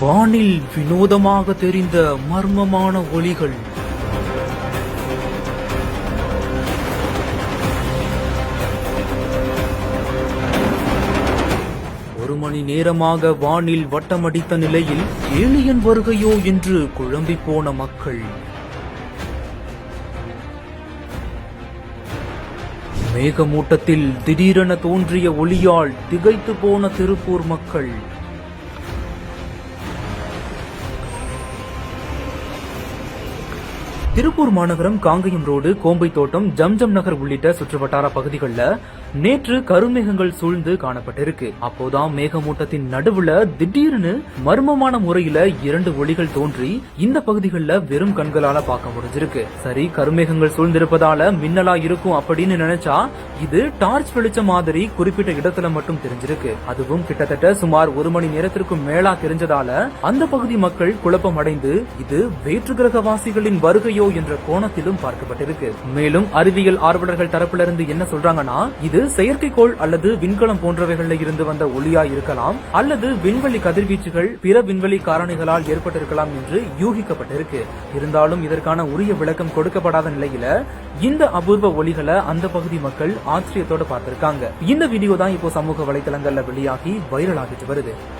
வானில் வினோதமாக தெரிந்த மர்மமான ஒளிகள் ஒரு மணி நேரமாக வானில் வட்டமடித்த நிலையில் ஏலியன் வருகையோ என்று குழம்பி போன மக்கள். மேகமூட்டத்தில் திடீரென தோன்றிய ஒளியால் திகைத்து போன திருப்பூர் மக்கள். திருப்பூர் மாநகரம் காங்கயம் ரோடு கோம்பை தோட்டம் ஜம்ஜம் நகர் உள்ளிட்ட சுற்றுவட்டார பகுதிகளில் நேற்று கருமேகங்கள் சூழ்ந்து காணப்பட்டிருக்கு. அப்போதான் மேகமூட்டத்தின் நடுவுல திடீர்னு மர்மமான முறையில இரண்டு ஒளிகள் தோன்றி இந்த பகுதிகளில் வெறும் கண்களால பார்க்க முடிஞ்சிருக்கு. சரி கருமேகங்கள் சூழ்ந்திருப்பதால மின்னலா இருக்கும் அப்படின்னு நினைச்சா இது டார்ச் வெளிச்ச மாதிரி குறிப்பிட்ட இடத்துல மட்டும் தெரிஞ்சிருக்கு. அதுவும் கிட்டத்தட்ட சுமார் ஒரு மணி நேரத்திற்கும் மேலா தெரிஞ்சதால அந்த பகுதி மக்கள் குழப்பம் அடைந்து இது வேற்று கிரகவாசிகளின் வருகையோ என்ற கோணத்திலும் பார்க்கப்பட்டிருக்கு. மேலும் அறிவியல் ஆர்வலர்கள் தரப்பிலிருந்து என்ன சொல்றாங்கன்னா இது செயற்கைக்கோள் அல்லது விண்கலம் போன்றவைகளில் இருந்து வந்த ஒளியா இருக்கலாம் அல்லது விண்வெளி கதிர்வீச்சுகள் பிற விண்வெளி காரணிகளால் ஏற்பட்டிருக்கலாம் என்று யூகிக்கப்பட்டிருக்கு. இருந்தாலும் இதற்கான உரிய விளக்கம் கொடுக்கப்படாத நிலையில இந்த அபூர்வ ஒளிகளை அந்த பகுதி மக்கள் ஆச்சரியத்தோட பார்த்திருக்காங்க. இந்த வீடியோ தான் இப்போ சமூக வலைதளங்கள்ல வெளியாகி வைரல் ஆகிட்டு வருது.